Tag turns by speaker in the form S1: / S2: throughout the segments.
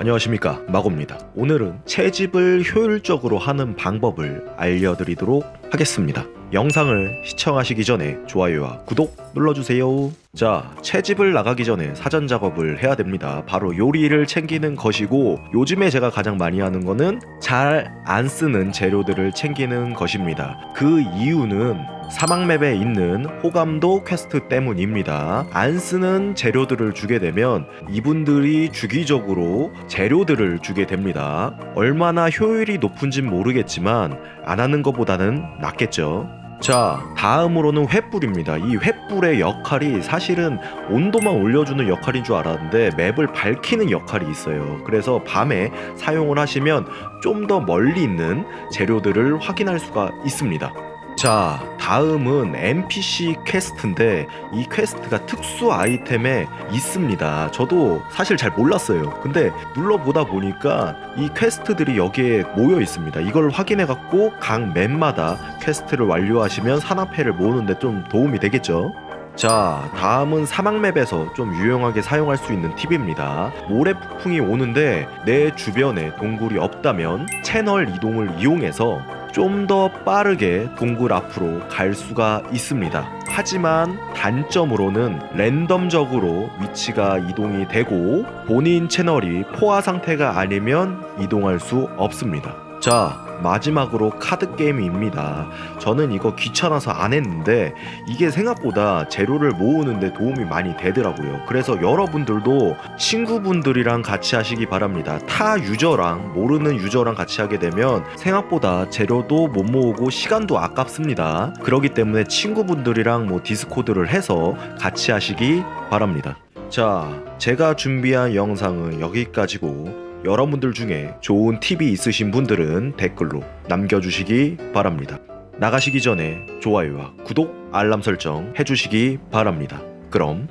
S1: 안녕하십니까. 마고입니다. 오늘은 채집을 효율적으로 하는 방법을 알려드리도록 하겠습니다. 영상을 시청하시기 전에 좋아요와 구독 눌러주세요. 자 채집을 나가기 전에 사전 작업을 해야 됩니다. 바로 요리를 챙기는 것이고 요즘에 제가 가장 많이 하는 거는 잘 안 쓰는 재료들을 챙기는 것입니다. 그 이유는 사막맵에 있는 호감도 퀘스트 때문입니다. 안 쓰는 재료들을 주게 되면 이분들이 주기적으로 재료들을 주게 됩니다. 얼마나 효율이 높은진 모르겠지만 안 하는 것보다는 낫겠죠. 자, 다음으로는 횃불입니다. 이 횃불의 역할이 사실은 온도만 올려주는 역할인 줄 알았는데 맵을 밝히는 역할이 있어요. 그래서 밤에 사용을 하시면 좀 더 멀리 있는 재료들을 확인할 수가 있습니다. 자, 다음은 NPC 퀘스트인데 이 퀘스트가 특수 아이템에 있습니다. 저도 사실 잘 몰랐어요. 근데 눌러보다 보니까 이 퀘스트들이 여기에 모여 있습니다. 이걸 확인해 갖고 각 맵마다 퀘스트를 완료하시면 산화패를 모으는데 좀 도움이 되겠죠. 자, 다음은 사막맵에서 좀 유용하게 사용할 수 있는 팁입니다. 모래 폭풍이 오는데 내 주변에 동굴이 없다면 채널 이동을 이용해서 좀 더 빠르게 동굴 앞으로 갈 수가 있습니다. 하지만 단점으로는 랜덤적으로 위치가 이동이 되고 본인 채널이 포화 상태가 아니면 이동할 수 없습니다. 자, 마지막으로 카드 게임입니다. 저는 이거 귀찮아서 안 했는데 이게 생각보다 재료를 모으는데 도움이 많이 되더라고요. 그래서 여러분들도 친구분들이랑 같이 하시기 바랍니다. 타 유저랑 모르는 유저랑 같이 하게 되면 생각보다 재료도 못 모으고 시간도 아깝습니다. 그렇기 때문에 친구분들이랑 뭐 디스코드를 해서 같이 하시기 바랍니다. 자, 제가 준비한 영상은 여기까지고 여러분들 중에 좋은 팁이 있으신 분들은 댓글로 남겨주시기 바랍니다. 나가시기 전에 좋아요와 구독, 알람 설정 해주시기 바랍니다. 그럼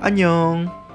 S1: 안녕.